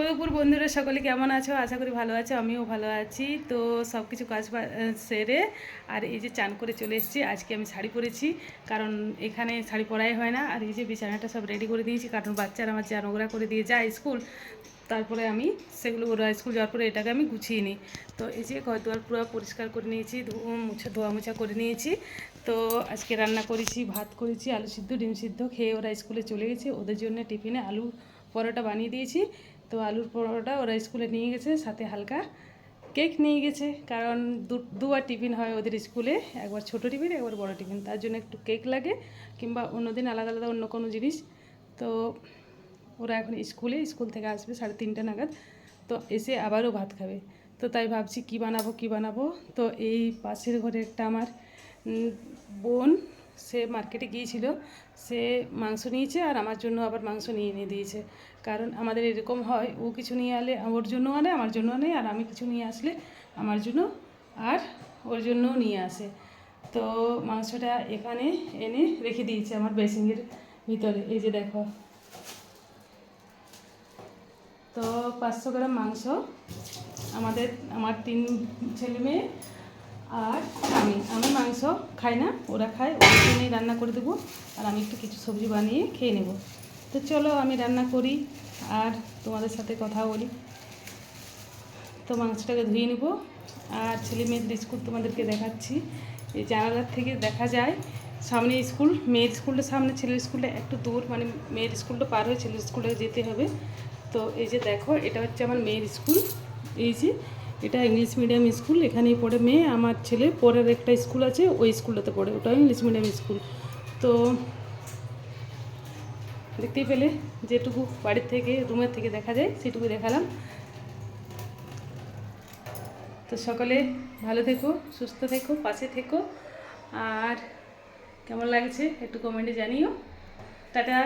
দুপুর বন্ধুরা সকলে কেমন আছো? আশা করি ভালো আছো, আমিও ভালো আছি। তো সব কিছু কাজ সেরে আর এই যে চান করে চলে এসেছি, আজকে আমি শাড়ি পরেছি। কারণ এখানে শাড়ি পরাই হয় না, আর এই যে বিছানাটা সব রেডি করে দিয়েছি, কারণ বাচ্চারা আমার যা নোংরা করে দিয়ে যায় স্কুল, তারপরে আমি সেগুলো ওরা স্কুল যাওয়ার পরে এটাকে আমি গুছিয়ে নিই। তো এই যে ঘর দুয়ার পুরো পরিষ্কার করে নিয়েছি মুছা ধোয়া মোছা করে নিয়েছি। তো আজকে রান্না করেছি, ভাত করেছি, আলু সিদ্ধ, ডিম সিদ্ধ, খেয়ে ওরা স্কুলে চলে গেছে। ওদের জন্য টিফিনে আলু পরোটা বানিয়ে দিয়েছি। তো আলুর পরোটা ওরা স্কুলে নিয়ে গেছে, সাথে হালকা কেক নিয়ে গেছে। কারণ দু- দুবার টিফিন হয় ওদের স্কুলে, একবার ছোট টিফিন, একবার বড় টিফিন। তার জন্য একটু কেক লাগে কিংবা অন্য দিন আলাদা আলাদা অন্য কোনো জিনিস। তো ওরা এখন স্কুলে, স্কুল থেকে আসবে সাড়ে তিনটে নাগাদ। তো এসে আবারও ভাত খাবে। তো তাই ভাবছি কি বানাবো কি বানাবো? তো এই পাশের ঘরে একটা আমার বোন সে মার্কেটে গিয়েছিল, সে মাংস নিয়েছে আর আমার জন্য আবার মাংস নিয়ে এনে দিয়েছে। কারণ আমাদের এরকম হয়, ও কিছু নিয়ে আলে, ওর জন্য আনে, আমার জন্য আনে, আর আমি কিছু নিয়ে আসলে আমার জন্য আর ওর জন্যও নিয়ে আসে। তো মাংসটা এখানে এনে রেখে দিয়েছে আমার বেসিংয়ের ভিতরে, এই যে দেখো। তো পাঁচশো গ্রাম মাংস আমাদের, আমার তিন ছেলে মেয়ে আর আমি আমি মাংস খাই না, ওরা খায়, ওদের জন্যই রান্না করে দেবো। আর আমি একটু কিছু সবজি বানিয়ে খেয়ে নেব। তো চলো আমি রান্না করি, আর তোমাদের সাথে কথা বলি। তো মাংসটাকে ধুয়ে নেব, আর ছেলে মেয়েদের স্কুল তোমাদেরকে দেখাচ্ছি। এই জানালার থেকে দেখা যায়, সামনে স্কুল, মেয়ের স্কুলটা সামনে, ছেলের স্কুলটা একটু দূর মানে মেয়ের স্কুলটা পার হয়ে ছেলের স্কুলে যেতে হবে। তো এই যে দেখো, এটা হচ্ছে আমার মেয়ের স্কুল। এই যে এটা ইংলিশ মিডিয়াম স্কুল, এখানেই পড়ে মেয়ে, আমার ছেলে, পরের একটা স্কুল আছে, ওই স্কুলটাতে পড়ে, ওটাও ইংলিশ মিডিয়াম স্কুল। তো দেখতেই পেলে, যেটুকু বাড়ির থেকে, রুমের থেকে দেখা যায় সেটুকু দেখালাম। তো সকলে ভালো থেকো, সুস্থ থেকো, পাশে থেকো, আর কেমন লাগছে একটু কমেন্টে জানিও। টাটা।